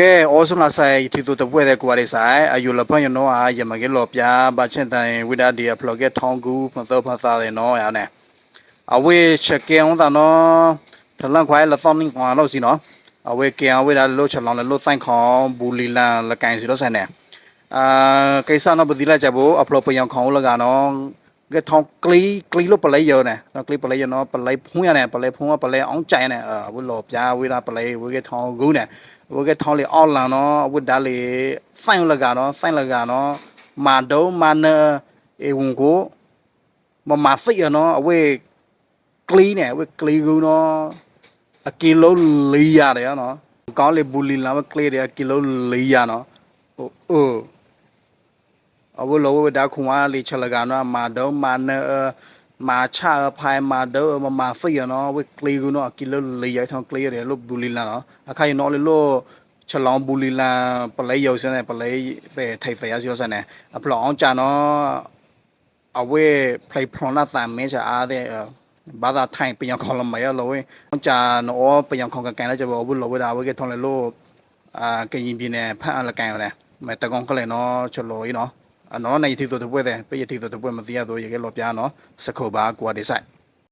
ကဲဩစနာဆိုင်တီတူတပွဲတဲ့ကွာလေးဆိုင်အယူလဖန်ရနောအာယမကဲလောပြဘာချင်းတိုင်ဝိဒါဒီအဖလော့ကဲထောင်းကူဖန်သောဖန်သားတဲ့နော်ရနဲ့အဝေးချက်ကေအောင်သာနော်ထလန်ခွိုင်လသမင်းကွာလို့စီနော်အဝေးကေအောင်ဝိဒါလို့ချက်လောင်းလို့ဆိုင်ခေါင်ဘူလီလန်လကန်စီလို့ဆိုင်နေအာကိစ္စနော်ပတိလာကြဘူးအဖလော့ပယံခေါင်လကနော် ကဲထောင်းကလီကလီလို့ပလဲရောနဲ့နော်ကလီပလဲရနော်ပလဲဖုံးရနဲ့ပလဲဖုံးကပလဲအောင်ကြိုင်နဲ့အဝလောပြဝိဒါပလဲဝိကဲထောင်းကူနဲ့ဝကထောင်းလေအောက်လန်နော်ဝတ်ဒါလေဆိုင်လကနော်ဆိုင်လကနော်မာဒုံမာနအေဝန်ကိုမမဖိရနော်အဝေးကလီနဲ့အဝေးကလီကူနော်အကီလိုလေးရတယ်နော်ကောင်းလေဘူလီလာမကလီတယ်အကီလိုလေးရနော်ဟိုအို အဝလောဝဒါခွန်ဝါလေချလကနော်မာဒုံမာနမာချာဖိုင်မာဒုမမဖိရနော်ဝေးကလီကူနော်အကီလိုလေးရထောင်းကလီရတယ်လို့ဘူလီလာနော်အခါရနော်လေလို့ ฉลองบุรีลาปลายยาวเสนปลายเสไทยเสียสิเสนอปลองจาเนาะเอาเวเพลย์พรนาสามเมชอาเดဘာသာထိုင်ပြန်ခေါ်လမရလို့ဝကြာနော်ပြန်ခေါ်ကန်လည်းကြဘောဘူးလို့ဝဒါဝကထုံးလေလို့အာကရင်ပြင်းနဲ့ဖတ်အလကန်ရတယ်မတကောင်ကလည်းနော်ချလို့နော် အနော်နိုင်တီဆိုတဲ့ပွဲတဲ့ပြည့်တီဆိုတဲ့ပွဲမသိရတော့ရေကလောပြားနော်စခုပါကွာဒီဆိုင်